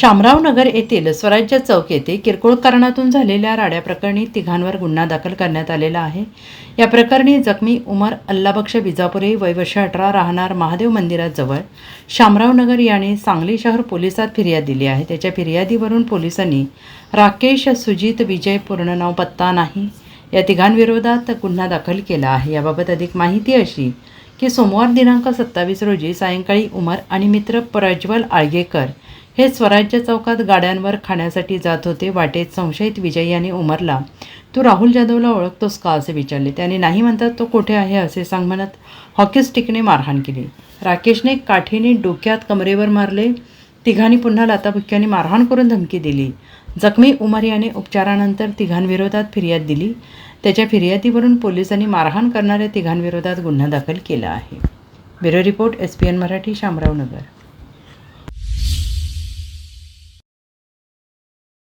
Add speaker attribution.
Speaker 1: शामराव नगर येथील स्वराज्य चौक येथे किरकोळ कारणातून झालेल्या राड्याप्रकरणी तिघांवर गुन्हा दाखल करण्यात आलेला आहे. या प्रकरणी जखमी उमर अल्लाबक्ष बिजापुरे वयवर्ष अठरा राहणार महादेव मंदिराजवळ शामराव नगर याने सांगली शहर पोलिसात फिर्याद दिली आहे. त्याच्या फिर्यादीवरून पोलिसांनी राकेश सुजित विजय पूर्ण नाव पत्ता नाही. या तिघांविरोधात गुन्हा दाखल केला आहे. याबाबत अधिक माहिती अशी की सोमवार दिनांक सत्तावीस रोजी सायंकाळी उमर आणि मित्र प्रज्वल आळगेकर हे स्वराज्य चौकात गाड्यांवर खाण्यासाठी जात होते. वाटेत संशयित विजय यांनी उमरला तू राहुल जाधवला ओळखतोस का? असे विचारले. त्याने नाही म्हणतात तो कुठे आहे? असे सांग म्हणत हॉकी स्टिकने मारहाण केली. राकेशने काठीने डोक्यात कमरेवर मारले. तिघांनी पुन्हा लाताबुक्क्याने मारहाण करून धमकी दिली. जखमी उमर याने उपचारानंतर तिघांविरोधात फिर्याद दिली. त्याच्या फिर्यादीवरून पोलिसांनी मारहाण करणाऱ्या तिघांविरोधात गुन्हा दाखल केला आहे. Bureau report S P N Marathi Shamrao Nagar.